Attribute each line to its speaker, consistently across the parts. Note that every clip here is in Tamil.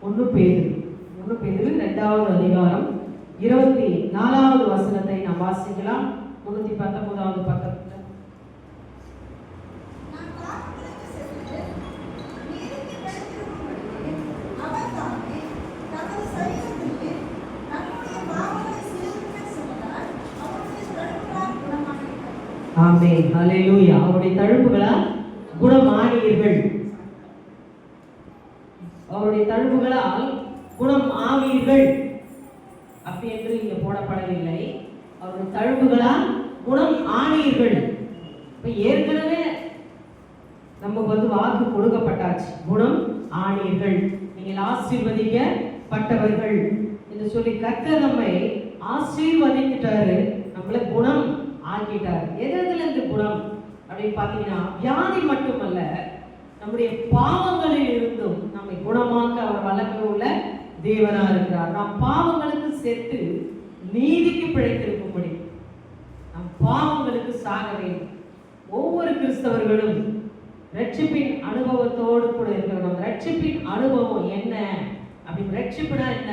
Speaker 1: ஒன்று பேரு. ஒன்று பேரு ரெண்டாவது அதிகாரம். இருபத்தி நாலாவது வசனத்தை நாம் வாசிக்கலாம். முன்னூத்தி பத்தொன்பதாவது பக்கத்துல. ஆமே ஹalleluya. அவருடைய தழும்புகளால் குணமானீர்கள். தழுவுகளால் குணம் ஆவீர்கள். அப்படி என்று இங்க போடப்படவில்லை. அவருடைய தழுவுகளால் குணம் ஆனீர்கள் இப்ப ஏற்கனவே நமக்கு வந்து வாக்கு கொடுக்கப்பட்டாச்சு. குணம் ஆனீர்கள் நீங்கள் ஆசீர்வதிக்கப்பட்டவர்கள் என்று சொல்லி கர்த்தர் நம்மை ஆசீர்வதித்துட்டாரு. நம்மளை குணம் ஆக்கிட்டார். எது எதுல இருந்து குணம்? அப்படின்னு பார்த்தீங்கன்னா வியாதி மட்டுமல்ல நம்முடைய பாவங்களில் இருந்தும் நம்மை குணமாக்க அவர் வல்லமை உள்ள தேவனா இருக்கிறார். நாம் பாவங்களுக்கு செத்து நீதிக்கு பிழைத்திருக்கும்படி நம் பாவங்களுக்கு சாக வேண்டும். ஒவ்வொரு கிறிஸ்தவர்களும் ரட்சிப்பின் அனுபவத்தோடு கூட இருக்கணும். நம்ம ரட்சிப்பின் அனுபவம் என்ன? அப்படின்னு ரட்சிப்புனா என்ன?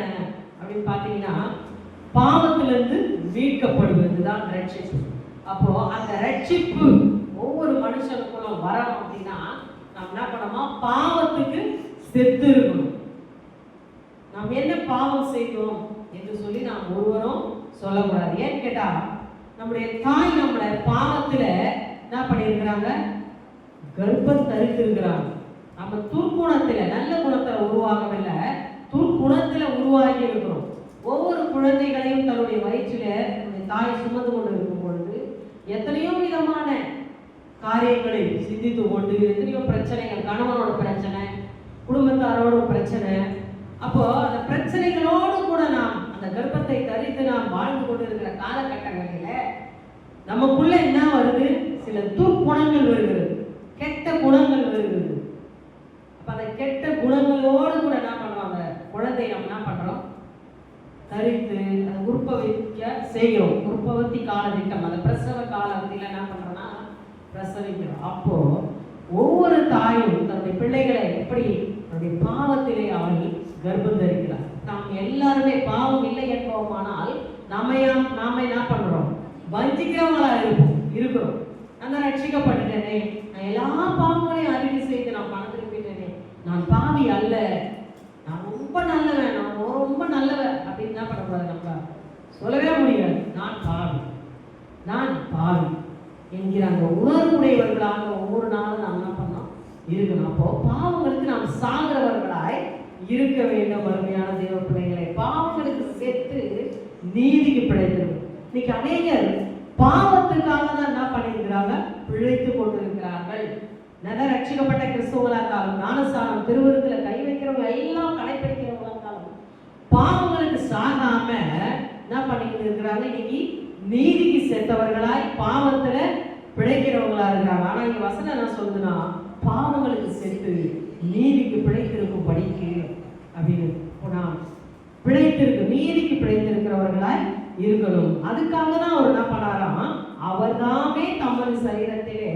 Speaker 1: அப்படின்னு பார்த்தீங்கன்னா பாவத்திலிருந்து மீட்கப்படுவது தான் ரட்சிப்பு. அப்போ அந்த ரட்சிப்பு ஒவ்வொரு மனுஷனுக்குள்ள வரணும் அப்படின்னா நாம் என்ன பண்ணோமா பாவத்துக்கு செத்து இருக்கணும் நாம் என்ன பாவம் செய்தோம் என்று சொல்லி நாம் ஒருவரும் சொல்லக்கூடாது. ஏன்னு கேட்டா நம்முடைய தாய் நம்மளை பாவத்துல என்ன பண்ணியிருக்கிறாங்க? கர்ப்பம் தரித்திருக்கிறாங்க. நம்ம துர்க்குணத்துல நல்ல குணத்துல உருவாகவில்லை. துர்க்குணத்துல உருவாகி இருக்கிறோம். ஒவ்வொரு குழந்தைகளையும் தன்னுடைய வயிற்றில தாய் சுமந்து கொண்டு இருக்கும் பொழுது எத்தனையோ விதமான காரியங்களை சிந்தித்து கொண்டு எத்தனையோ பிரச்சனைகள் கணவனோட பிரச்சனை குடும்பத்தாரோட பிரச்சனை. அப்போ அந்த பிரச்சனைகளோடு கூட நாம் அந்த கர்ப்பத்தை தரித்து நாம் வாழ்ந்து கொண்டு இருக்கிற நமக்குள்ள என்ன வருது? சில துர்க்குணங்கள் வருகிறது. கெட்ட குணங்கள் வருகிறது. அப்ப அந்த கெட்ட குணங்களோடு கூட என்ன பண்ணுவாங்க குழந்தை நம்ம என்ன பண்றோம்? தரித்து அதை உற்பவிக்க செய்கிறோம். உற்பத்தி காலதிட்டம் அந்த பிரசவ காலத்தில் என்ன பண்ணுறோம் பிரசவிக்கிறோம் அப்போ ஒவ்வொரு தாயும் தன்னுடைய பிள்ளைகளை எப்படி தன்னுடைய பாவத்திலே அவள் கர்ப்பம் தரிக்கிறார் நாம் எல்லாருமே பாவம் இல்லை என்போமானால் நாம நாம என்ன பண்றோம்? வஞ்சிக்கிறவங்களா இருப்போம் இருக்கிறோம். நான் தான் ரட்சிக்கப்பட்டுட்டேனே. நான் எல்லா பாவங்களையும் அறிவு செய்து நான் பணம் திருப்பிட்டேனே நான் பாவி அல்ல. நான் ரொம்ப நல்லவன். நான் ரொம்ப நல்லவன். அப்படின்னு என்ன பண்ணக்கூடாது நம்ம? சொல்லவே முடியாது. நான் பாவி. நான் பாவி. என்கிற அந்த உணர்வுடையவர்களாக ஒவ்வொரு நாளும் நாம் என்ன பண்ணோம் இருக்கணும். அப்போ பாவங்களுக்கு நாம் சாகிறவர்களாய் இருக்க வேண்டும் அருமையான தேவ பிள்ளைகளை. பாவங்களுக்கு செத்து நீதிக்கு பிழைத்திருக்கும். இன்னைக்கு அநேகர் பாவத்துக்காக தான் என்ன பண்ணியிருக்கிறாங்க? பிழைத்து கொண்டிருக்கிறார்கள். நல்ல ரட்சிக்கப்பட்ட கிறிஸ்தவங்களா இருந்தாலும் ஞானஸ்தானம் திருவிருத்துல கை வைக்கிறவங்க எல்லாம் கடைபிடிக்கிறவங்களா இருந்தாலும் பாவங்களுக்கு சாகாம என்ன பண்ணிட்டு இருக்கிறாங்க? இன்னைக்கு நீதிக்கு செத்தவர்களாய் பாவத்துல பிழைக்கிறவங்களா இருக்கிறாங்க ஆனா இங்க வசனம் என்ன சொல்லுதுன்னா பாவங்களுக்கு செத்து நீதிக்கு பிழைத்திருக்கும் படிக்கு அப்படின்னு போனா பிழைத்திருக்கு நீதிக்கு பிழைத்திருக்கிறவர்களாய் இருக்கணும். அதுக்காக தான் அவர் என்ன பண்ணாராம்? அவர் தாமே தமது சரீரத்திலே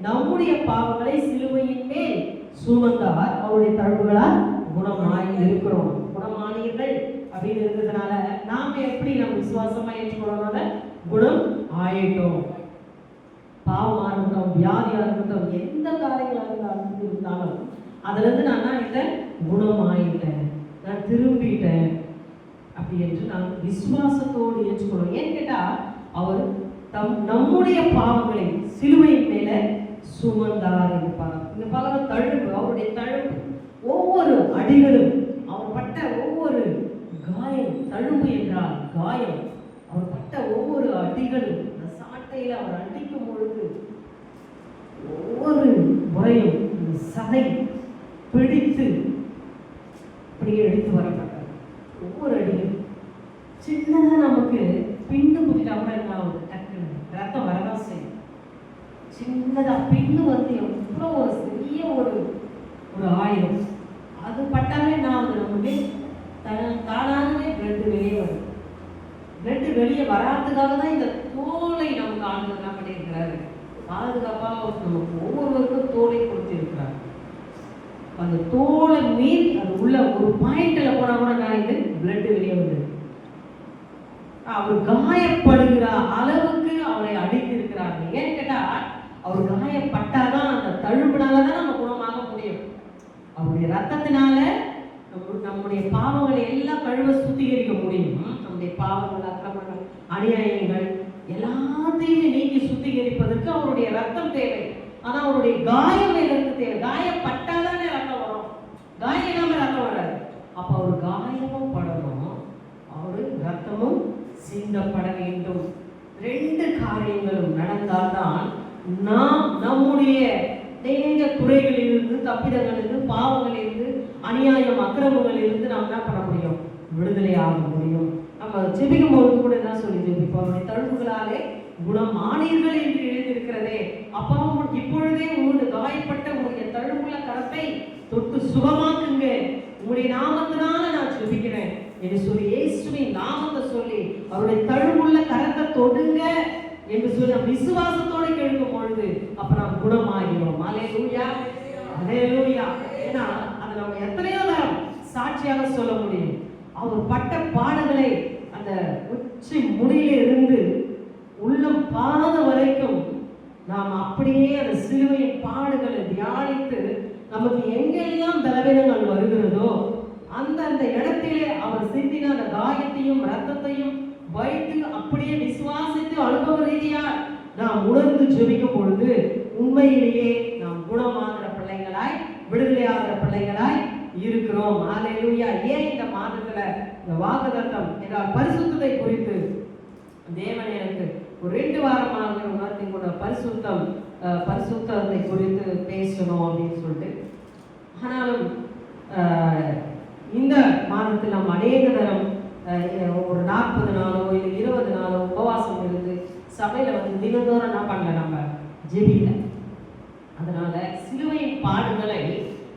Speaker 1: நம்முடைய பாவங்களை சிலுவையின் மேல் சுமந்தார். அவருடைய தழுவுகளால் குணமாய் இருக்கிறோம். குணமானீர்கள் அப்படின்னு இருக்கிறதுனால நாம எப்படி நம்ம விசுவாசமா ஏற்றுக்கொள்ளணும்? குணம் ஆயிட்டோம். பாவமாக இருக்கட்டும் வியாதியாக இருக்கட்டும் எந்த காரியங்களாக இருந்தாலும் இருந்தாலும் அதுலேருந்து நான் என்ன ஆயிட்டேன்? குணமாயிட்டேன். நான் திரும்பிட்டேன். அப்படி என்று நான் விசுவாசத்தோடு ஏற்றுக்கொள்வோம் ஏன்னு கேட்டால் அவர் தம் நம்முடைய பாவங்களை சிலுவையின் மேலே சுமந்தார் இருப்பார் இந்த பகல தழும்பு. அவருடைய தழும்பு. ஒவ்வொரு அடிகளும் அவர் பட்ட ஒவ்வொரு காயம் தழும்பு என்றால் காயம். அவர் பட்ட ஒவ்வொரு அடிகளும் அந்த சாட்டையில் அவர் ஒவ்வொரு முறையும் இந்த சதை பிடித்து அப்படியே எடுத்து வரப்பட்டார். ஒவ்வொரு அடியும் சின்னதாக நமக்கு பின்னு குத்திட்டா கூட என்ன ஆகுது டக்குன்னு ரத்தம் வரதான் செய்யும். சின்னதாக பின்னு வந்து எவ்வளோ ஒரு சிறிய ஒரு ஒரு ஆயுதம். அது பட்டாலே என்ன ஆகுது நமக்கு த- தானாகவே பிளட் வெளியே வரும். ரெண்டு வெளியே வராததுக்காக தான் இந்த தோலை நமக்கு ஆண்டு என்ன பண்ணியிருக்கிறாரு பாதுகாப்பாக நமக்கு ஒவ்வொருவருக்கும் தோலை கொடுத்திருக்கிறார் அந்த தோலை மீறி அது உள்ள ஒரு பாயிண்ட்ல போனா கூட நான் இது பிளட் வெளியே வந்தது அவர் காயப்படுகிற அளவுக்கு அவரை அடித்திருக்கிறார்கள். ஏன்னு கேட்டா அவர் காயப்பட்டாதான் அந்த தழும்புனாலதான் நம்ம குணமாக முடியும். அவருடைய ரத்தத்தினால நம்ம- நம்முடைய பாவங்களை எல்லாம் கழுவ சுத்திகரிக்க முடியும். நம்முடைய பாவங்கள் அக்கிரமங்கள் அநியாயங்கள் எல்லாத்தையுமே நீக்கி சுத்திகரிப்பதற்கு அவருடைய ரத்தம் தேவை. ஆனா அவருடைய காயம் எதற்கு தேவை. காயப்பட்டாதானே ரத்தம் வரும். காயம் இல்லாம ரத்தம் வராது. அப்ப அவர் காயமும் படணும் அவரு ரத்தமும் சிந்தப்பட வேண்டும். ரெண்டு காரியங்களும் நடந்தால்தான் நாம் நம்முடைய தேக குறைகளிலிருந்து தப்பிதங்களிலிருந்து பாவங்களிலிருந்து அநியாயம் அக்கிரமங்களிலிருந்து நாம் என்ன பண்ண முடியும்? விடுதலை ஆக முடியும். நம்ம ஜெபிக்கும் போது கூட என்ன சொல்லி ஜெபிப்போம் அவருடைய தழும்புகளாலே குணமானீர்கள் என்று எழுதியிருக்கிறதே அப்பா இப்பொழுதே உங்களுடைய காயப்பட்ட உங்களுடைய தழும்புல கரத்தை தொட்டு சுகமாக்குங்க உங்களுடைய நாமத்தினால நான் ஜெபிக்கிறேன் என்று சொல்லி இயேசுவின் நாமத்தை சொல்லி அவருடைய தழும்புள்ள கரத்தை தொடுங்க என்று சொல்லி நாம் விசுவாசத்தோடு கேட்கும் பொழுது அப்ப நாம் குணமாகிறோம். அலேலூயா அலேலூயா ஏன்னா அதை நம்ம எத்தனையோ தரம் சாட்சியாக சொல்ல முடியும். அவர் பட்ட பாடங்களை அந்த உச்சி முடியிலிருந்து உள்ளம் பாத வரைக்கும் நாம் அப்படியே அந்த சிலுவையின் பாடுகளை தியானித்து நமக்கு எங்கெல்லாம் பலவீனங்கள் வருகிறதோ அந்த அந்த இடத்திலே அவர் சிந்தின அந்த காயத்தையும் ரத்தத்தையும் வைத்து அப்படியே விசுவாசித்து அனுபவ ரீதியா நாம் உணர்ந்து ஜெபிக்கும் பொழுது உண்மையிலேயே நாம் குணமாகிற பிள்ளைகளாய் விடுதலையாகிற பிள்ளைகளாய் இருக்கிறோம். ஹalleluya. ஏன் இந்த மாதத்துல இந்த வாக்குத்தத்தம் என்றால் பரிசுத்தத்தை குறித்து தேவன் எனக்கு ஒரு ரெண்டு வாரமாக உணர்த்தி கூட பரிசுத்தம் பரிசுத்தத்தை குறித்து பேசணும் அப்படின்னு சொல்லிட்டு. ஆனாலும் இந்த மாதத்தில் நாம் அநேக தரம் ஒரு நாற்பது நாளோ இல்லை இருபது நாளோ உபவாசம் இருந்து சபையில் வந்து தினந்தோறும் என்ன பண்ணல நம்ம? ஜெபிக்கல. அதனால சிலுவையின் பாடுகளை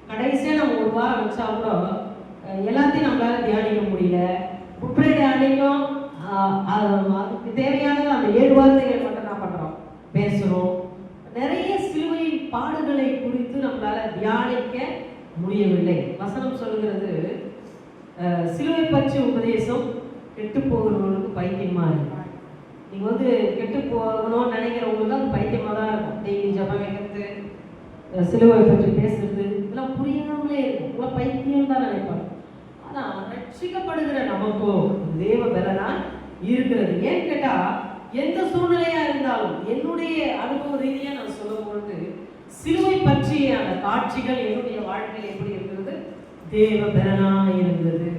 Speaker 1: கடைசியாக நம்ம ஒரு வாரம் வச்சா கூட எல்லாத்தையும் நம்மளால தியானிக்க முடியல. குற்றை தியானிக்கும் அதுக்கு தேவையானது அந்த ஏழு வார்த்தைகள் மட்டும் என்ன பண்றோம். பேசுறோம். நிறைய சிலுவையின் பாடுகளை குறித்து நம்மளால தியானிக்க முடியவில்லை. வசனம் சொல்கிறது சிலுவை பற்றி உபதேசம் கெட்டு போகிறவங்களுக்கு பைத்தியமா இருக்கும் நீங்க வந்து கெட்டு போகணும்னு நினைக்கிறவங்களுக்கு அது பைத்தியமா தான் இருக்கும். டெய்லி ஜபம் வைக்கிறது சிலுவை பற்றி பேசுறது இதெல்லாம் புரியாமலே இருக்கும். இதெல்லாம் பைத்தியம் தான் நினைப்பாங்க. நான் ரட்சிக்கப்படுகிற நமக்கோ தேவ பலனா இருக்கிறது. ஏன்னு கேட்டா எந்த சூழ்நிலையா இருந்தாலும் என்னுடைய அனுபவ ரீதியா நான் சொல்லும் பொழுது சிலுவை பற்றிய அந்த காட்சிகள் என்னுடைய வாழ்க்கையில் எப்படி இருக்கிறது தேவ பலனா இருந்தது.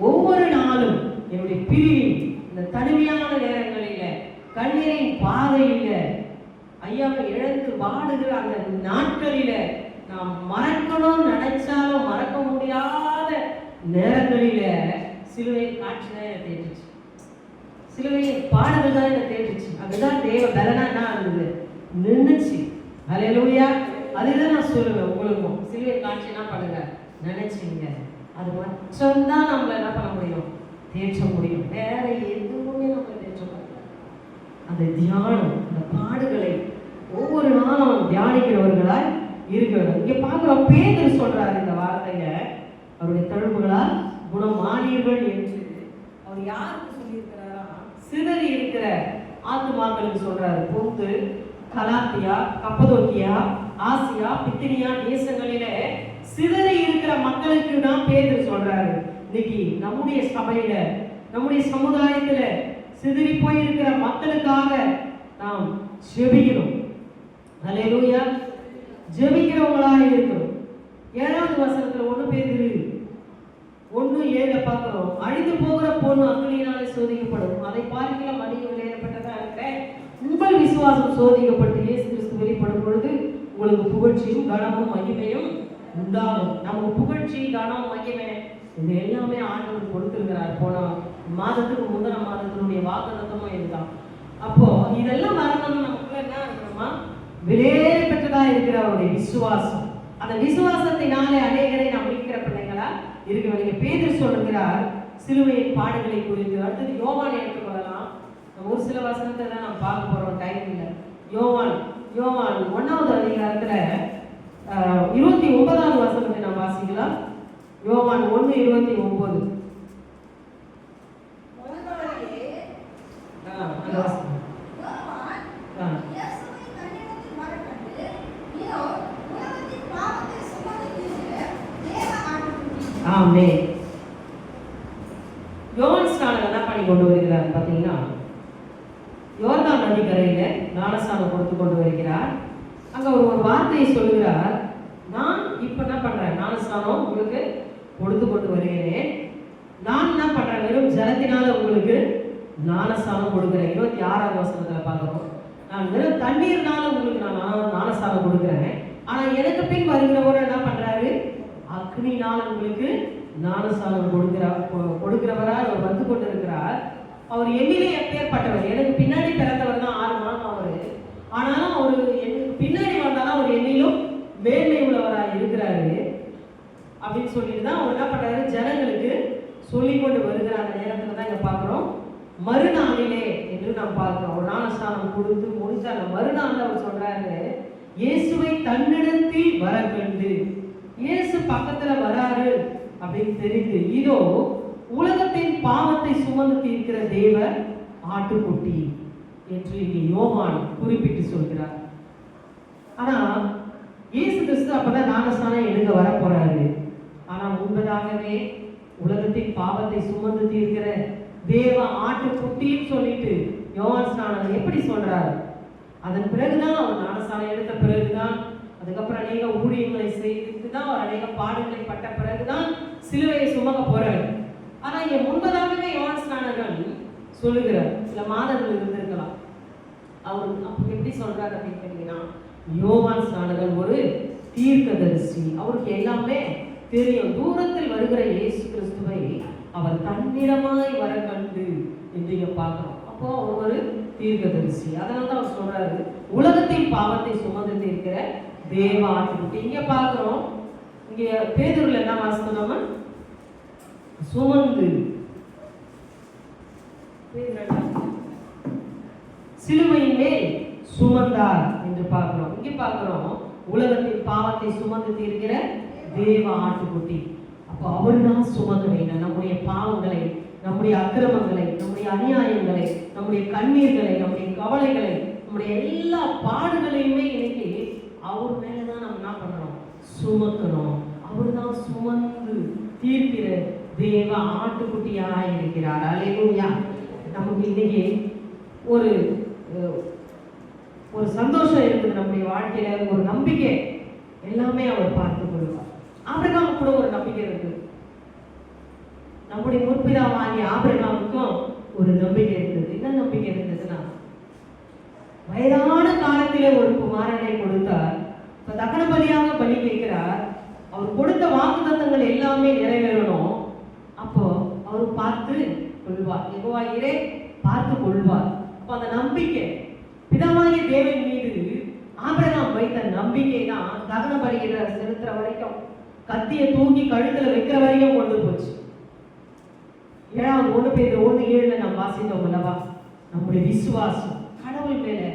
Speaker 1: ஒவ்வொரு நாளும் என்னுடைய பிரிவின் இந்த தனிமையான நேரங்களில கண்ணீரின் பாதையில ஐயாவை இழந்து வாடுகிற அந்த நாட்களில நாம் மறக்கணும்னு நினைச்சாலும் மறக்க முடியாத நேரங்களில சிலுவை காட்சி தான் என்னை தேற்றுச்சு. சிலுவை பாடல்கள் தான் என்னை தேற்றுச்சு. அதுதான் தேவ பலனா என்ன இருந்தது நின்னுச்சு. அலையலூயா அதுதான் நான் சொல்லுவேன் உங்களுக்கும். சிலுவை காட்சி என்ன பண்ணுங்க? நினைச்சீங்க. அது மட்டும்தான் நம்மள என்ன பண்ண முடியும்? தேற்ற முடியும். வேற எதுவுமே நம்ம தேற்ற முடியாது. அந்த தியானம் அந்த பாடுகளை ஒவ்வொரு நாளும் தியானிக்கிறவர்களாய் இருக்கிறோம் இங்க பார்க்கிறோம் பேதர் சொல்றாரு இந்த வார்த்தையை. அவருடைய தழும்புகளால் குணமானீர்கள் என்று. அவர் யாருக்கு சொல்லியிருக்கிறாரா? சிதறி இருக்கிற ஆத்துமாக்களுக்கு சொல்றாரு. Pontus Galatia Cappadocia Asia Bithynia தேசங்களில சிதறி இருக்கிற மக்களுக்கு தான் பேதர் சொல்றாரு. இன்னைக்கு நம்முடைய சபையில நம்முடைய சமுதாயத்துல சிதறி போயிருக்கிற மக்களுக்காக நாம் ஜெபிக்கணும். அல்லேலூயா ஜெபிக்கிறவங்களா இருக்கணும். ஏழாவது வசனத்துல ஒண்ணு இருக்கு. ஒண்ணு ஏழு பார்க்கிறோம். அழிந்து போகிற பொண்ணு அக்னியினாலே சோதிக்கப்படும். அதை பார்க்கல மடிய விளையாடப்பட்டதா இருக்கிறேன். உங்கள் விசுவாசம் சோதிக்கப்பட்டு இயேசு கிறிஸ்து வெளிப்படும் பொழுது உங்களுக்கு புகழ்ச்சியும் கனமும் மகிமையும் உண்டாகும். நமக்கு புகழ்ச்சி கனம் மகிமை இது எல்லாமே ஆண்டவர் கொடுத்திருக்கிறார். போன மாதத்துக்கு முந்தின மாதத்தினுடைய வாக்குத்தத்தமும் இதுதான். அப்போ இதெல்லாம் வரணும்னு நமக்குள்ள என்ன இருக்கணுமா? விலையேற இருக்கிற அவருடைய விசுவாசம். அந்த விசுவாசத்தினாலே அநேகரை நாம் மீட்கிற பிள்ளைங்களா இருக்க நீங்க பேதர் சொல்லுகிறார் சிலுவையின் பாடுகளை குறித்து. அடுத்தது யோவான் எடுத்துக்கொள்ளலாம் நம்ம ஒரு சில வசனத்தை தான் நம்ம பார்க்க போறோம் டைம் இல்லை. யோவான் யோவான் ஒன்னாவது அதிகாரத்துல இருபத்தி ஒன்பதாவது வசனத்தை நம்ம வாசிக்கலாம். யோவான் ஒன்று இருபத்தி ஒன்பது
Speaker 2: முதலாளியே,
Speaker 1: ஆ, அந்த வசனம்.
Speaker 2: யோவான்
Speaker 1: ஆ.
Speaker 2: இயேசுவை தன்னிடத்தில் வரக்கண்டு, இதோ, உலகத்தின் பாவத்தை சுமந்து தீர்க்கிற தேவ ஆட்டுக்குட்டி.
Speaker 1: ஆமே யோவான் ஸ்நானன் என்ன பண்ணி கொண்டு வருகிறார் பார்த்தீங்கன்னா யோர்தான் நதிக்கரையில ஞானஸ்நானம் கொடுத்து கொண்டு வருகிறார் அங்க ஒரு ஒரு வார்த்தையை சொல்லுகிறார் நான் இப்ப என்ன பண்றேன் ஞானஸ்நானம் உங்களுக்கு கொடுத்து கொண்டு வருகிறேன் நான் என்ன பண்றேன் வெறும் ஜலத்தினால உங்களுக்கு ஞானஸ்நானம் கொடுக்குறேன் இருபத்தி ஆறாவது வசனத்துல பார்க்கிறோம் நான் வெறும் தண்ணீர்னால உங்களுக்கு நான் ஞான- ஞானஸ்நானம் கொடுக்குறேன் ஆனா எனக்கு என்ன பண்றாரு? அக்னினால் உங்களுக்கு ஞானசாலம் கொடுக்கிறார் கொ- அவர் வந்து கொண்டிருக்கிறார். அவர் எண்ணிலே எப்பேற்பட்டவர். எனக்கு பின்னாடி பிறந்தவர் தான் ஆறு மாதம் அவரு. ஆனாலும் அவர் பின்னாடி வந்தாலும் அவர் என்னிலும் வேலை உள்ளவராக இருக்கிறாரு. அப்படின்னு சொல்லிட்டு தான் அவர் என்ன பண்றாரு? ஜனங்களுக்கு சொல்லி கொண்டு வருகிற அந்த நேரத்துல தான் இங்க பார்க்குறோம். மறுநாளிலே என்று நாம் பார்க்கிறோம். ஒரு ஞானஸ்நானம் கொடுத்து முடிச்ச அந்த மறுநாள் அவர் சொல்றாரு இயேசுவை தன்னிடத்தில் வர கண்டு இயேசு பக்கத்துல வராரு அப்படின்னு தெரிந்து இதோ உலகத்தின் பாவத்தை சுமந்து தீர்க்கிற தேவர் ஆட்டுக்குட்டி என்று இங்கே யோவான் குறிப்பிட்டு சொல்கிறார். ஆனா இயேசு கிறிஸ்து அப்பதான் நாகஸ்தானம் எடுக்க வர போறாரு. ஆனா முன்பதாகவே உலகத்தின் பாவத்தை சுமந்து தீர்க்கிற தேவ ஆட்டுக்குட்டின்னு சொல்லிட்டு யோவான் ஸ்நானம் எப்படி சொல்றாரு? அதன் பிறகுதான் அவர் ஞானஸ்நானம் எடுத்த பிறகுதான் அதுக்கப்புறம் அநேக ஊழியங்களை செய்து தான் அவர் அநேக பாடங்களை பட்ட பிறகுதான் சிலுவையை சுமக்க போறாரு. ஆனா இங்க முன்பதாகவே யோவான் ஸ்நானகன் சொல்லுகிறார் சில மாதங்கள் இருந்திருக்கலாம். அவர் அப்ப எப்படி சொல்றாரு அப்படின்னு கேட்டீங்கன்னா யோவான் ஸ்நானகன் ஒரு தீர்க்கதரிசி. அவருக்கு எல்லாமே தெரியும். தூரத்தில் வருகிற இயேசு கிறிஸ்துவை அவர் தன்னிடமாய் வர கண்டு என்று பார்க்கிறோம். அப்போ அவர் ஒரு தீர்க்கதரிசி. அதனால தான் அவர் சொல்றாரு உலகத்தின் பாவத்தை சுமந்து தீர்க்கிற தேவ ஆட்டுக்குட்டி இங்க பாக்குறோம் இங்க பேதூர்ல என்ன வாசித்தோம் நம்ம? சுமந்து. பேதுரு சிலுவையின் மேல் சுமந்தார் என்று பார்க்கிறோம். இங்கே பார்க்கிறோம் உலகத்தின் பாவத்தை சுமந்து தீர்க்கிற தேவ ஆட்டுக்குட்டி. அப்போ அவர்தான் சுமந்து வைங்க நம்முடைய பாவங்களை நம்முடைய அக்கிரமங்களை நம்முடைய அநியாயங்களை நம்முடைய கண்ணீர்களை நம்முடைய கவலைகளை நம்முடைய எல்லா பாடுகளையுமே இன்னைக்கு அவர் மேலதான் நம்ம என்ன பண்றோம்? சுமக்கணும். அவர் தான் சுமந்து தீர்க்கிற தேவ ஆட்டுக்குட்டியாக இருக்கிறார். அலையா நமக்கு இன்னைக்கு ஒரு ஒரு சந்தோஷம் இருக்குது நம்முடைய வாழ்க்கையில. ஒரு நம்பிக்கை. எல்லாமே அவர் பார்த்து கொள்வார். ஆபிரகாம் கூட ஒரு நம்பிக்கை இருக்குது நம்முடைய முற்பிதாவாகிய ஆபிரகாமுக்கும் ஒரு நம்பிக்கை இருந்தது. என்ன நம்பிக்கை இருந்ததுன்னா வயதான காலத்திலே ஒரு குமாரனை கொடுத்தார். இப்ப தகனபலியாக பலி கேட்கிறார். அவர் கொடுத்த வாக்குத்தத்தங்கள் எல்லாமே நிறைவேறணும். அப்போ அவர் பார்த்து கொள்வார். எகுவாயிரே பார்த்து கொள்வார். அப்போ அந்த நம்பிக்கை பிதாவாகிய தேவன் மீது ஆபிரகாம் வைத்த நம்பிக்கை தான் தகன பலியிட செலுத்துற வரைக்கும் கத்தியை தூக்கி கழுத்துல வைக்கிற வரைக்கும் கொண்டு போச்சு. ஏழாவது ஒன்று பேர் ஒன்று ஏழில் நாம் வாசித்தோம் அல்லவா? நம்முடைய விசுவாசம் கடவுள் மேலே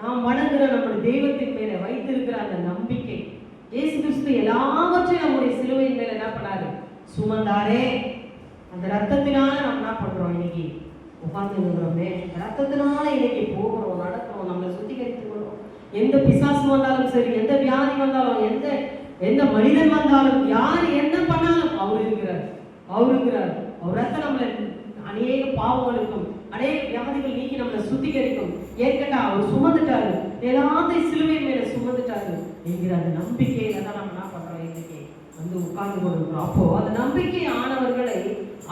Speaker 1: நாம் வணங்குற நம்முடைய தெய்வத்தின் மேலே வைத்திருக்கிற அந்த நம்பிக்கை இயேசு கிறிஸ்து எல்லாவற்றையும் நம்முடைய சிலுவையின் மேலே என்ன பண்ணாரு? சுமந்தாரே. அந்த ரத்தத்தினால நம்ம என்ன பண்ணுறோம் இன்னைக்கு? உட்கார்ந்து இருக்கிறோமே. ரத்தத்தினால இன்னைக்கு போகிறோம் நடக்கிறோம் நம்மளை சுத்திகரித்துக் கொள்வோம் எந்த பிசாசு வந்தாலும் சரி எந்த வியாதி வந்தாலும் எந்த எந்த மனிதன் வந்தாலும் யார் என்ன பண்ணாலும் அவர் இருக்கிறார். அவர் இருக்கிறார். அவர் ரத்தம் நம்மளை அநேக பாவங்களுக்கும் அநேக வியாதிகள் நீக்கி நம்மளை சுத்திகரிக்கும். ஏற்கட்டா அவர் சுமந்துட்டாரு. எல்லாத்தையும் சிலுவை மேல சுமந்துட்டாரு. என்கிற அந்த நம்பிக்கையில தான் நம்ம என்ன பண்றோம் இன்னைக்கு? வந்து உட்கார்ந்து கொண்டிருக்கிறோம் அப்போ அந்த நம்பிக்கை ஆனவர்களை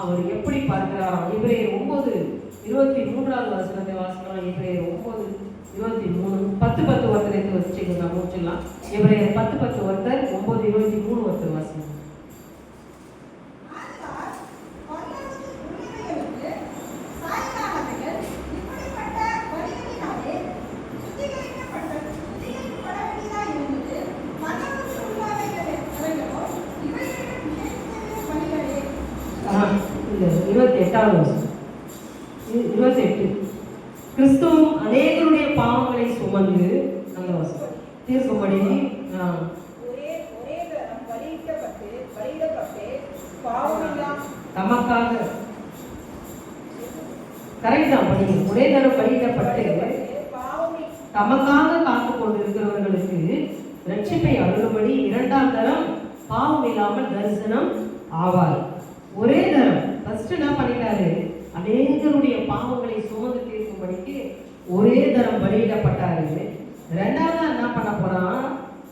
Speaker 1: அவர் எப்படி பார்க்கிறாராம் இவரே ஒன்பது இருபத்தி மூன்றாவது வசனத்தை வாசிக்கலாம் இவரே ஒன்பது இருபத்தி மூணு பத்து பத்து ஒருத்தர் எடுத்து வச்சுக்கலாம். முடிச்சிடலாம் இவரே பத்து பத்து ஒருத்தர் ஒன்பது இருபத்தி மூணு ஒருத்தர் வாசிக்கலாம்
Speaker 2: ஆதலால் பரலோகத்தின் உரிமைகளுக்கு சாயலானவர்கள் இப்படிப்பட்ட வழிகளினாலே சுத்திகரிக்கப்பட்ட சுத்திகரிக்கப்பட வேண்டியதாய் இருந்தது மரணத்தில் உள்ளவைகளே அவைகளோ இவைகளுக்கு நியமித்த பணிகளே
Speaker 1: ஆ, இல்ல இருபத்தி எட்டாவது வருஷம் இருபத்தி எட்டு கிறிஸ்துவும் அநேகருடைய பாவங்களை சுமந்து நல்ல வசனம் தீர்க்கும்படி ஆ,
Speaker 3: ஒரே ஒரே தரம் பலியிடப்பட்டு பலியிடப்பட்டு
Speaker 2: பாவமில்லா
Speaker 1: தமக்காக கரெக்ட் தான் படிங்க ஒரே தரம் படிக்கப்பட்டு
Speaker 2: பாவமி
Speaker 1: தமக்காக காத்து கொண்டிருக்கிறவர்களுக்கு ரட்சிப்பை அணுகும்படி இரண்டாம் தரம் பாவம் இல்லாமல் தரிசனம் ஆவார். ஒரே தரம். ஃபர்ஸ்ட் என்ன பண்ணிட்டாரு? அநேகருடைய பாவங்களை சுமந்து தீர்க்கும்படிக்கு ஒரே தரம் பலியிடப்பட்டாரு. ரெண்டாவது என்ன பண்ண போறான்?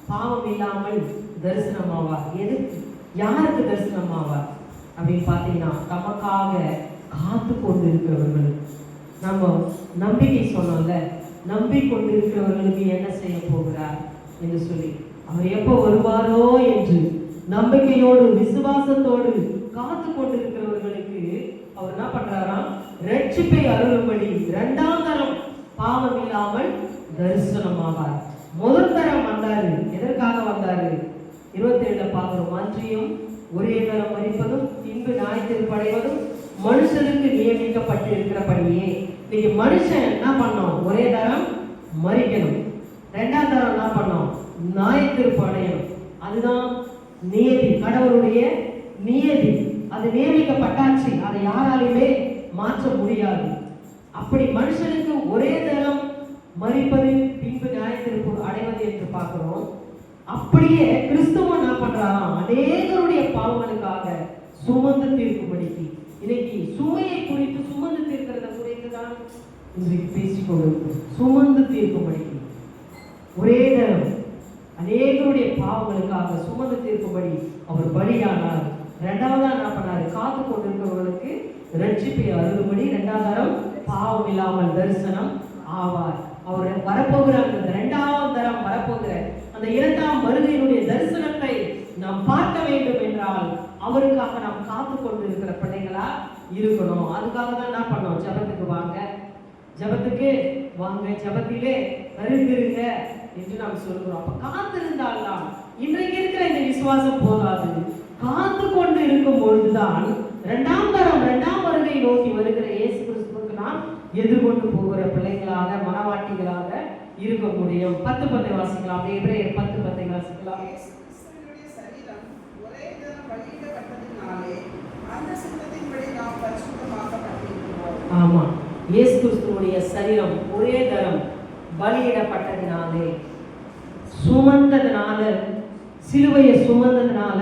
Speaker 1: பாவம் இல்லாமல் தரிசனம் ஆவார். எதுக்கு? யாருக்கு தரிசனம் ஆவார்? அப்படின்னு பார்த்தீங்கன்னா தமக்காக காத்து கொண்டு இருக்கிறவர்களுக்கு நம்ம நம்பிக்கை சொன்னோம்ல நம்பிக்கொண்டிருக்கிறவர்களுக்கு என்ன செய்ய போகிறார்? என்று சொல்லி அவர் எப்போ வருவாரோ என்று நம்பிக்கையோடு விசுவாசத்தோடு காத்து கொண்டிருக்கிறவர்களுக்கு அவர் என்ன பண்றாராம்? ரட்சிப்பை அருளும்படி இரண்டாம் தரம் பாவம் இல்லாமல் தரிசனமாவார். முதல் தரம் வந்தாரு. எதற்காக வந்தாரு? இருபத்தி ஏழுல பார்க்கிறோம். அன்றியும் ஒரே தரம் மறிப்பதும் பின்பு நியாயத்திற்படைவதும் மனுஷனுக்கு நியமிக்கப்பட்டிருக்கிறபடியே. இன்னைக்கு மனுஷன் என்ன பண்ணோம்? ஒரே தரம் மறிக்கணும். ரெண்டாம் தரம் என்ன பண்ணோம்? நியாயத்திற்பு அடையணும் அதுதான் நியதி. கடவுளுடைய நியதி. அது நியமிக்கப்பட்டாச்சு. அதை யாராலையுமே மாற்ற முடியாது. அப்படி மனுஷனுக்கு ஒரே தரம் மறிப்பது பின்பு நியாயத்திற்கு அடைவது என்று பார்க்கிறோம். அப்படியே கிறிஸ்துவ என்ன பண்றாராம் அநேகருடைய பாவங்களுக்காக சுமந்து தீர்க்கும்படிக்கு. இன்னைக்கு சுமையை குறித்து சுமந்து தீர்க்கிறத குறித்து தான் இன்றைக்கு பேசிக் சுமந்து தீர்க்கும்படிக்கு. ஒரே தரம் அநேகருடைய பாவங்களுக்காக சுமந்து தீர்க்கும்படி அவர் பலியானார். ரெண்டாவதாக என்ன பண்ணாரு? காத்து கொண்டிருக்கிறவர்களுக்கு ரட்சிப்பை அருளும்படி ரெண்டாவது தரம் பாவம் இல்லாமல் தரிசனம் ஆவார். அவர் வரப்போகிற அந்த இரண்டாவது தரம் வரப்போகிற அந்த இரண்டாம் வருகையினுடைய தரிசனத்தை நாம் பார்க்க வேண்டும் என்றால் அவருக்காக நாம் காத்து கொண்டு இருக்கிற பிள்ளைகளா இருக்கணும். அதுக்காக தான் என்ன பண்ணோம்? ஜெபத்துக்கு வாங்க. ஜெபத்துக்கு வாங்க. ஜபத்திலே கருந்திருங்க என்று நாம் சொல்கிறோம். அப்ப காத்திருந்தால்தான். இன்றைக்கு இருக்கிற இந்த விசுவாசம் போதாது. காத்து கொண்டு இருக்கும் பொழுதுதான் இரண்டாம் தரம் இரண்டாம் வருகை நோக்கி வருகிற இயேசு கிறிஸ்துவுக்கு நாம் எதிர்கொண்டு போகிற பிள்ளைகளாக மனவாட்டிகளாக இருக்க முடியும். பத்து பத்தை வாசிக்கலாம். எபிரேயர் பத்து பத்தை வாசிக்கலாம்.
Speaker 2: கிறிஸ்துவினுடைய நாம்
Speaker 1: ஆமா. இயேசு கிறிஸ்துவுடைய சரீரம் ஒரே தரம் பலியிடப்பட்டதினாலே சுமந்ததுனால சிலுவையை சுமந்ததுனால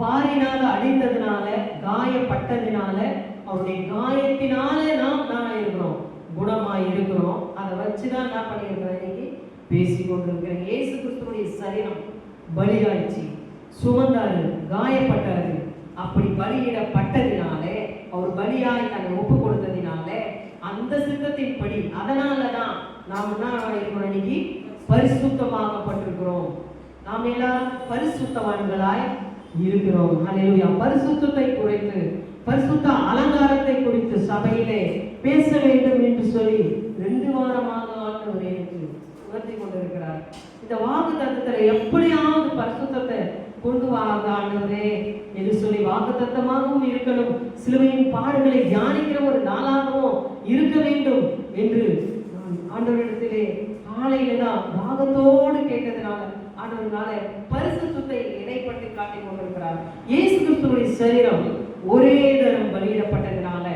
Speaker 1: வாரினால அடித்ததுனால காயப்பட்டதினால அவருடைய காயத்தினால நாம் நான் இருக்கிறோம். குணமாய் இருக்கிறோம். அதை வச்சுதான் என்ன பண்ணியிருக்கிறேன். இன்னைக்கு பேசி கொண்டிருக்கிறேன். இயேசு கிறிஸ்துவனுடைய சரீரம் பலியாயிடுச்சு. சுமந்தாரு காயப்பட்டாரு. அப்படி பலியிடப்பட்டதினாலே அவர் பலியாய் தன்னை ஒப்பு கொடுத்தது அந்த சித்தத்தின்படி அதனால தான் நாம் என்ன இன்னைக்கு பரிசுத்தமாகப்பட்டிருக்கிறோம் நாம் எல்லாரும் பரிசுத்தவான்களாய் இருக்கிறோம். ஹalleluya. பரிசுத்தத்தை குறித்து பரிசுத்த அலங்காரத்தை குறித்து சபையிலே பேச வேண்டும் என்று சொல்லி ரெண்டு வாரமாக ஆண்டவர் எனக்கு உணர்த்தி கொண்டிருக்கிறார். இந்த வாக்கு தத்துவத்துல எப்படியாவது பரிசுத்தத்தை கொண்டு வாங்க ஆண்டவரே என்று சொல்லி வாக்கு தத்தமாகவும் இருக்கணும். சிலுவையின் பாடுகளை தியானிக்கிற ஒரு நாளாகவும் இருக்க வேண்டும் என்று நான் ஆண்டவரிடத்திலே காலையில தான் தாகத்தோடு கேட்டதுனால ஆண்டவர்னால பரிசுத்தத்தை இடைப்பட்டு காட்டிக் கொண்டிருக்கிறார். இயேசு கிறிஸ்துவுடைய சரீரம் ஒரே தரம் பலியிடப்பட்டதுனால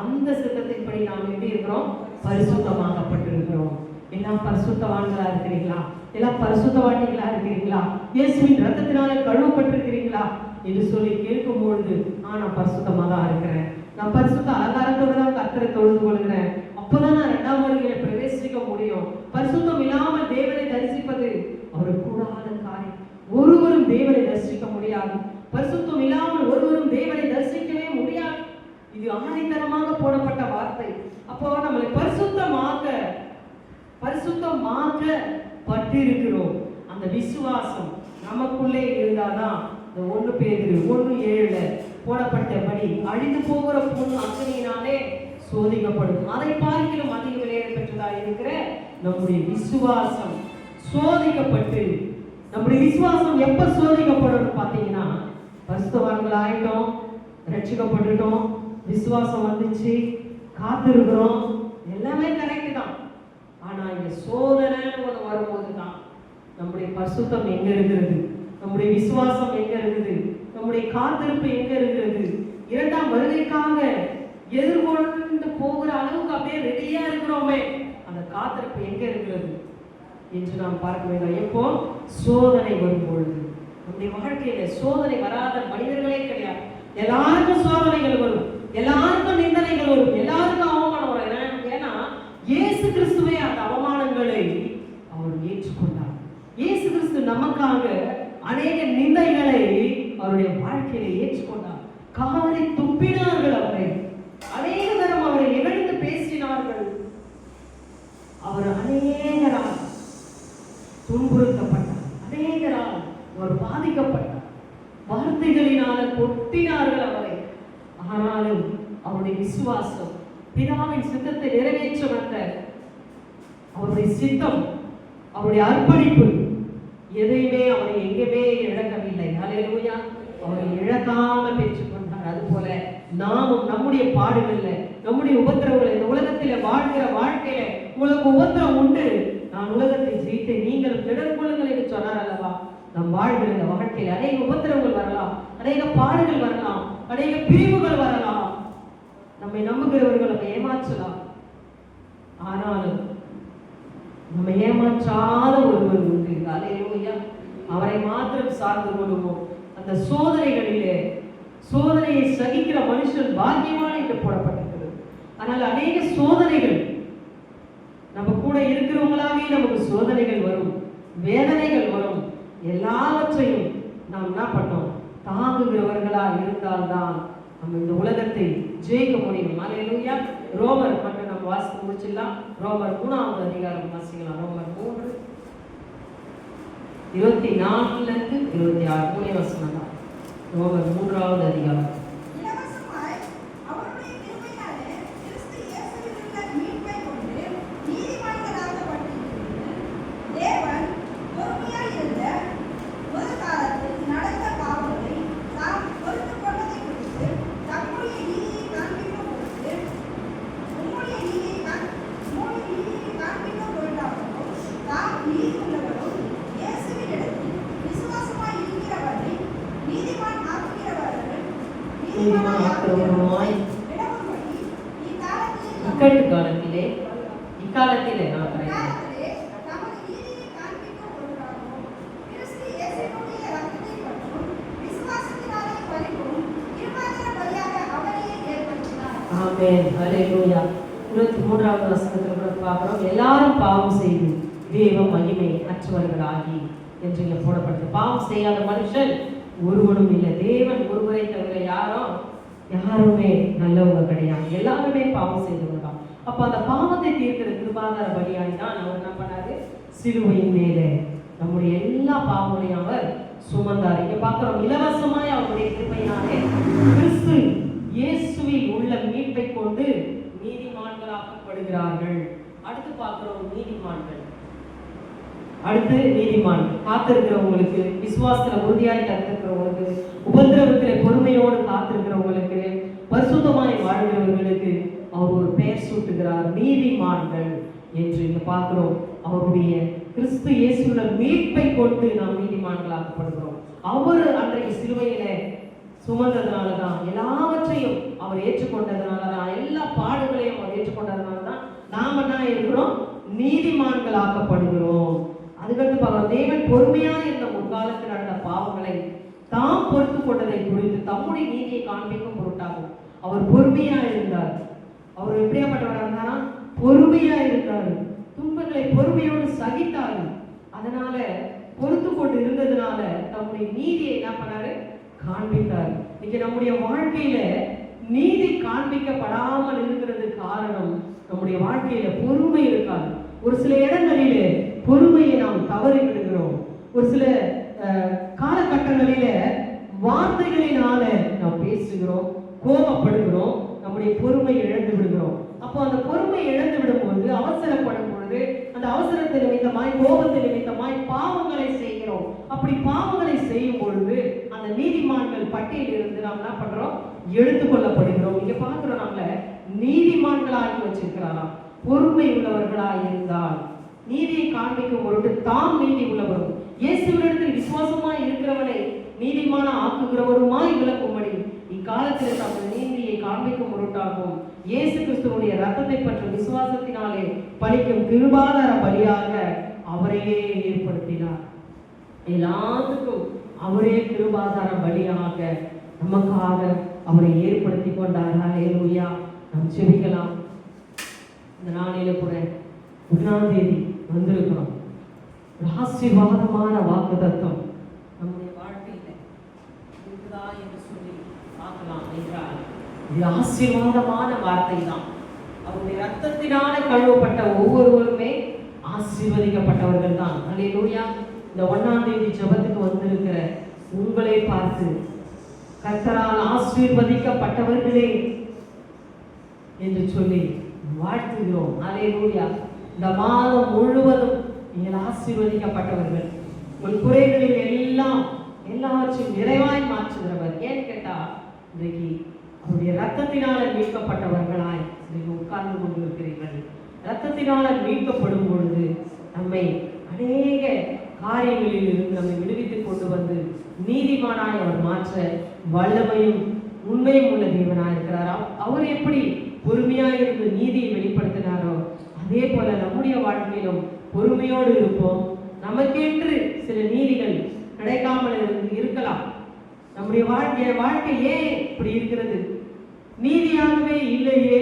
Speaker 1: அந்த சித்தத்தின்படி நாம் எப்படி இருக்கிறோம்? பரிசுத்தமாக்கப்பட்டிருக்கிறோம். எல்லாம் பரிசுத்தவான்களா இருக்கிறீங்களா எல்லாம் பரிசுத்தவாட்டிகளா இருக்கிறீங்களா இயேசுவின் ரத்தத்தினால கழுவப்பட்டிருக்கிறீங்களா என்று சொல்லி கேட்கும் பொழுது ஆ நான் பரிசுத்தமா தான் இருக்கிறேன். நான் பரிசுத்த அலங்காரத்தோட தான் கத்தரை தொழுது கொள்கிறேன். அப்பதான் நான் இரண்டாம் வருகையில பிரவேசிக்க முடியும். பரிசுத்தம் இல்லாமல் தேவனை தரிசிப்பது அவர் கூடாத காரியம். ஒருவரும் தேவனை தரிசிக்க முடியாது. பரிசுத்தம் இல்லாமல் ஒருவரும் தேவனை தரிசிக்கவே முடியாது. இது ஆணித்தரமாக போடப்பட்ட வார்த்தை. அப்போ நம்மளை பரிசுத்தமாக்க பரிசுத்தமாக்க பட்டிருக்கிறோம் அந்த விசுவாசம் நமக்குள்ளே இருந்தாதான் இந்த ஒன்று பேரு ஒன்று ஏழுல போடப்பட்டபடி அழிந்து போகிற பொண்ணு அக்னியினாலே சோதிக்கப்படும். அதை பார்க்கிலும் அதிக விலையை பெற்றதாக இருக்கிற நம்முடைய விசுவாசம் சோதிக்கப்பட்டு நம்முடைய விசுவாசம் எப்ப சோதிக்கப்படும் பார்த்தீங்கன்னா பரிசுத்தவான்கள் ஆயிட்டோம் ரட்சிக்கப்பட்டுட்டோம் விசுவாசம் வந்துச்சு காத்திருக்கிறோம் எல்லாமே கரெக்ட் தான். ஆனா இங்க சோதனைன்னு ஒன்று வரும்போது தான் நம்முடைய பரிசுத்தம் எங்க இருக்கிறது? நம்முடைய விசுவாசம் எங்க இருக்குது? நம்முடைய காத்திருப்பு எங்க இருக்கிறது? இரண்டாம் வருகைக்காக எதிர்கொண்டு போகிற அளவுக்கு அப்படியே ரெடியா இருக்கிறோமே. அந்த காத்திருப்பு எங்க இருக்கிறது? என்று நாம் பார்க்க வேண்டும் எப்போ சோதனை வரும்பொழுது நம்முடைய வாழ்க்கையில சோதனை வராத மனிதர்களே கிடையாது. எல்லாருக்கும் சோதனைகள் வரும். எல்லாருக்கும் நிந்தனைகள் வரும். எல்லாருக்கும் அவமானம் வரும். ஏன்னா- ஏன்னா இயேசு கிறிஸ்துவே அந்த அவமானங்களை அவர் ஏற்றுக்கொண்டார். இயேசு கிறிஸ்து நமக்காக அநேக நிந்தைகளை அவருடைய வாழ்க்கையில ஏற்றுக்கொண்டார். காலை துப்பினார்கள் அவரை. அநேக தரம் அவரை இகழ்ந்து பேசினார்கள். அவர் அநேகரால் துன்புறுத்தப்பட்டார். அநேகரால் அவர் பாதிக்கப்பட்டார். வார்த்தைகளினால கொட்டினார்கள் அவரை. ஆனாலும் அவருடைய விசுவாசம் பிதாவின் சித்தத்தை நிறைவேற்ற வந்த அவருடைய சித்தம் அவருடைய அர்ப்பணிப்பு எதையுமே அவரை எங்கேயுமே இழக்கவில்லை. அலையிலூயா அவரை இழக்காம பெற்றுக்கொண்டார். அதுபோல நாமும் நம்முடைய பாடுகள்ல நம்முடைய உபத்திரவங்கள் இந்த உலகத்தில வாழ்கிற வாழ்க்கையில உங்களுக்கு உபத்திரம் உண்டு. நான் உலகத்தை ஜெயித்து நீங்கள் திடற்கொள்ளுங்கள் என்று சொன்னார் அல்லவா? நம் வாழ்கிற இந்த வாழ்க்கையில் அநேக உபத்திரங்கள் வரலாம் அநேக பாடுகள் வரலாம் அநேக பிரிவுகள் வரலாம். நம்மை நம்புகிறவர்கள் நம்ம ஏமாற்றலாம். ஆனாலும் நம்ம ஏமாற்றாத ஒருவர் உண்டு. அலையிலூயா அவரை மாத்திரம் சார்ந்து கொள்வோம் அந்த சோதனைகளிலே சோதனையை சகிக்கிற மனுஷன் பாக்கியமான என்று போடப்பட்டிருக்கிறது. ஆனால் அநேக சோதனைகள் நம்ம கூட இருக்கிறவங்களாவே நமக்கு சோதனைகள் வரும் வேதனைகள் வரும். எல்லாவற்றையும் நாம் என்ன பண்ணோம்? தாங்குகிறவர்களா இருந்தால்தான் நம்ம இந்த உலகத்தை ஜெயிக்க முடியும். அலையிலூயா ரோமர் பண்ண வாசித்து முடிச்சிடலாம். ரோமர் மூணாவது அதிகாரம் வாசிக்கலாம். ரோமர் மூன்று இருபத்தி நாலுல இருந்து இருபத்தி ஆறு மூணு வசனம் தான். ரோமர் மூன்றாவது அதிகாரம். பாவம் செய்யாத மனுஷன் ஒருவனும் இல்லை. தேவன் ஒருவரை தவிர யாரும் யாருமே நல்லவங்க கிடையாது. எல்லாருமே பாவம் செய்தவங்க தான். அப்போ அந்த பாவத்தை தீர்க்கிற கிருபாதார பலியாய் தான் அவர் என்ன பண்ணாரு? சிலுவையின் மேலே. நம்முடைய எல்லா பாவங்களையும் அவர் சுமந்தார். இங்க பார்க்கிறோம் இலவசமாய் அவருடைய கிருபையினாலே கிறிஸ்து இயேசுவில் உள்ள மீட்பை கொண்டு நீதிமான்களாக்கப்படுகிறார்கள். அடுத்து பார்க்கிறோம் நீதிமான்கள். அடுத்து நீதிமான். காத்திருக்கிறவங்களுக்கு விசுவாசத்துல உறுதியாய் காத்திருக்கிறவங்களுக்கு உபதிரவத்துல பொறுமையோடு காத்திருக்கிறவங்களுக்கு பரிசுத்தமாய் வாழ்கிறவர்களுக்கு அவர் ஒரு பெயர் சூட்டுகிறார். நீதிமான்கள் என்று இங்க பார்க்கிறோம். அவருடைய கிறிஸ்து இயேசுல மீட்பை கொண்டு நாம் நீதிமான்களாக்கப்படுகிறோம். அவர் அன்றைக்கு சிலுவையில சுமந்ததுனால தான் எல்லாவற்றையும் அவர் ஏற்றுக்கொண்டதுனால தான் எல்லா பாடுகளையும் அவர் ஏற்றுக்கொண்டதுனால தான் நாம என்ன இருக்கிறோம் நீதிமான்கள் ஆக்கப்படுகிறோம் அதுக்கடுத்து பார்க்கலாம் தேவன் பொறுமையாக இருந்த முற்காலத்தில் நடந்த பாவங்களை தாம் பொறுத்து கொண்டதை குறித்து தம்முடைய நீதியை காண்பிக்கும் பொருட்டாகும். அவர் பொறுமையா இருந்தார். அவர் எப்படியாப்பட்டவராக இருந்தாரா? பொறுமையா இருந்தார். துன்பங்களை பொறுமையோடு சகித்தார். அதனால பொறுத்து கொண்டு இருந்ததுனால தம்முடைய நீதியை என்ன பண்ணாரு? காண்பித்தார். இன்னைக்கு நம்முடைய வாழ்க்கையில நீதி காண்பிக்கப்படாமல் இருக்கிறது காரணம் நம்முடைய வாழ்க்கையில பொறுமை இருக்காது. ஒரு சில இடங்களிலே பொறுமையை நாம் தவறி விடுகிறோம். ஒரு சில காலகட்டங்களில வார்த்தைகளினால நாம் பேசுகிறோம் கோபப்படுகிறோம் நம்முடைய பொறுமை இழந்து விடுகிறோம். அப்போ அந்த பொறுமை இழந்து விடும்போது அவசரப்படும் பொழுது அந்த அவசரத்தை நிமித்தமாய் கோபத்தை நிமித்தமாய் பாவங்களை செய்கிறோம். அப்படி பாவங்களை செய்யும் பொழுது அந்த நீதிமான்கள் பட்டியலில் இருந்து நாம் என்ன பண்றோம்? எடுத்துக்கொள்ளப்படுகிறோம் இங்க பாக்குறோம் நம்மள. நீதிமான்களாகி வச்சிருக்கிறாராம். பொறுமை உள்ளவர்களாய் இருந்தால் நீதியை காண்பிக்கும் பொருட்டு தாம் நீதி உள்ளவரும். இயேசுவினிடத்தில் விசுவாசமாய் இருக்கிறவனை நீதிமான ஆக்குகிறவருமாய் விளக்கும்படி இக்காலத்தில் தமது நீதியை காண்பிக்கும் பொருட்டாகவும் இயேசு கிறிஸ்துவனுடைய ரத்தத்தை பற்ற விசுவாசத்தினாலே பலிக்கும் கிருபாதார பலியாக அவரையே ஏற்படுத்தினார். எல்லாத்துக்கும் அவரே கிருபாதார பலியாக நமக்காக அவரை ஏற்படுத்தி கொண்டார். ஹalleluya. நாம் செபிக்கலாம் இந்த நாளையில கூட ஒன்றாம் தேதி வந்திருக்கிறோம் ஒரு ஆசீர்வாதமான வாக்கு தத்துவம் நம்முடைய வாழ்க்கையில் இருக்குதா என்று சொல்லி பார்க்கலாம் என்றால் இது ஆசீர்வாதமான வார்த்தை தான் அவருடைய ரத்தத்தினால கழுவப்பட்ட ஒவ்வொருவருமே ஆசீர்வதிக்கப்பட்டவர்கள் தான் அல்லேலூயா இந்த ஒன்னாம் தேதி ஜெபத்துக்கு வந்திருக்கிற உங்களை பார்த்து கத்தரால் ஆசீர்வதிக்கப்பட்டவர்களே என்று சொல்லி வாழ்த்துகிறோம். அல்லேலூயா இந்த மாதம் முழுவதும் நீங்கள் ஆசீர்வதிக்கப்பட்டவர்கள். உன் குறைகளில் எல்லாம் எல்லாவற்றையும் நிறைவாய் மாற்றுகிறவர். ஏன்னு கேட்டா இன்றைக்கு அவருடைய ரத்தத்தினால மீட்கப்பட்டவர்களாய் இன்றைக்கு உட்கார்ந்து கொண்டிருக்கிறீர்கள். ரத்தத்தினால மீட்கப்படும் பொழுது நம்மை அநேக காரியங்களில் இருந்து நம்மை விடுவித்துக் கொண்டு வந்து நீதிமானாய் அவர் மாற்ற வல்லமையும் உண்மையும் உள்ள தேவனாய் இருக்கிறார். அவர் எப்படி பொறுமையாக இருந்து நீதியை வெளிப்படுத்த அதே போல நம்முடைய வாழ்க்கையிலும் பொறுமையோடு இருப்போம். நமக்கென்று சில நீதிகள் கிடைக்காமல் இருந்து இருக்கலாம். நம்முடைய வாழ்க்கை வாழ்க்கை ஏன் இப்படி இருக்கிறது? நீதியாகவே இல்லையே.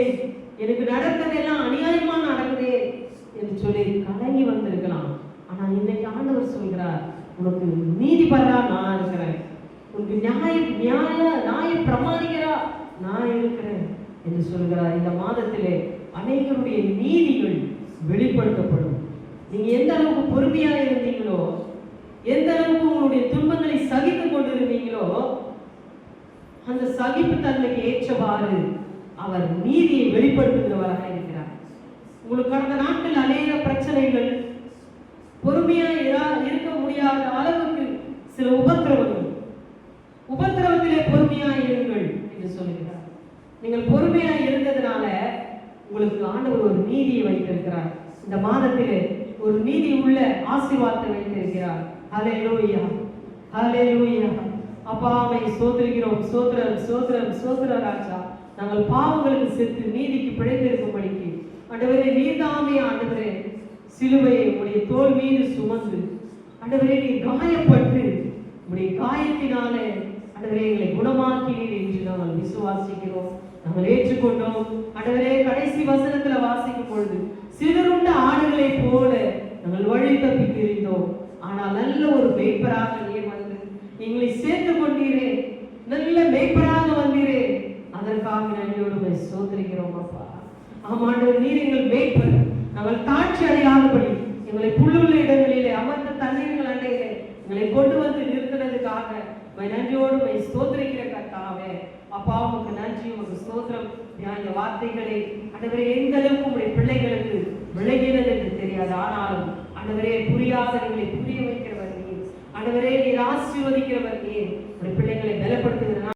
Speaker 1: எனக்கு நடக்கிறதெல்லாம் அநியாயமா நடக்குதே என்று சொல்லி கலங்கி வந்திருக்கலாம். ஆனா இன்னைக்கு ஆண்டவர் சொல்கிறார் உனக்கு நீதிபரா நான் இருக்கிறேன். உனக்கு நியாய நியாய நியாய பிரமாணிகரா நான் இருக்கிறேன் என்று சொல்கிறார். இந்த மாதத்திலே அநேகருடைய நீதிகள் வெளிப்படுத்தப்படும். நீங்க எந்த அளவுக்கு பொறுமையா இருந்தீங்களோ எந்த அளவுக்கு உங்களுடைய துன்பங்களை சகித்துக் கொண்டிருந்தீங்களோ அந்த சகிப்பு தன்மைக்கு ஏற்றவாறு அவர் நீதியை வெளிப்படுத்துகிறவராக இருக்கிறார். உங்களுக்கு கடந்த நாட்கள் அநேக பிரச்சனைகள் பொறுமையா இருக்க முடியாத அளவுக்கு சில உபத்திரவங்கள். உபத்திரவத்திலே பொறுமையா இருங்கள் என்று சொல்லுகிறார். நீங்கள் பொறுமையா இருந்ததுனால உங்களுக்கு ஆண்டவர் ஒரு நீதியை வைத்திருக்கிறார். இந்த மாதத்திலே ஒரு நீதி உள்ள ஆசீர்வாதத்தை வைத்திருக்கிறார். ஹalleluya லூயா அப்பாவை சோதரிக்கிறோம் சோதரன் சோதரன் சோதர ராஜா. நாங்கள் பாவங்களுக்கு செத்து நீதிக்கு பிழைத்திருக்கும்படிக்கு. ஆண்டவரே நீதாமே ஆண்டவரே. சிலுவையை உடைய தோல் மீது சுமந்து ஆண்டவரே நீ காயப்பட்டு உடைய காயத்தினாலே ஆண்டவரே எங்களை குணமாக்கினீர் என்று நாங்கள் விசுவாசிக்கிறோம். நாங்கள் ஏற்றுக்கொண்டோம் ஆண்டவரே கடைசி வசனத்துல வாசிக்கும் பொழுது சிதறுண்ட ஆடுகளைப் போல நாங்கள் வழி தப்பி திரிந்தோம் ஆனால் நல்ல ஒரு மேய்ப்பராக நீர் வந்து எங்களை சேர்த்து கொண்டீரே. நல்ல மேய்ப்பராக வந்தீரே. அதற்காக நன்றியோடு உம்மை சோதரிக்கிறோம் அப்பா. ஆமாண்டவர் நீர் எங்கள் மேய்ப்பர். நாங்கள் தாட்சி அடையாதபடி எங்களை புல்லுள்ள இடங்களிலே அமர்ந்த தண்ணீர்கள் அண்டையிலே எங்களை கொண்டு வந்து நிறுத்தினதுக்காக நன்றியோடு உம்மை ஸ்தோத்திரிக்கிற கர்த்தாவே. அப்பா உமக்கு நன்றி உமக்கு ஸ்தோத்திரம். இந்த வார்த்தைகளை அந்தவரே எந்த அளவுக்கு உங்களுடைய பிள்ளைகளுக்கு விளைகிறது என்று தெரியாது. ஆனாலும் ஆண்டவரே புரியாதவர்களை புரிய வைக்கிறவர் நீர். அந்தவரே நீர் ஆசீர்வதிக்கிறவர் நீர். உடைய பிள்ளைகளை பலப்படுத்துகிற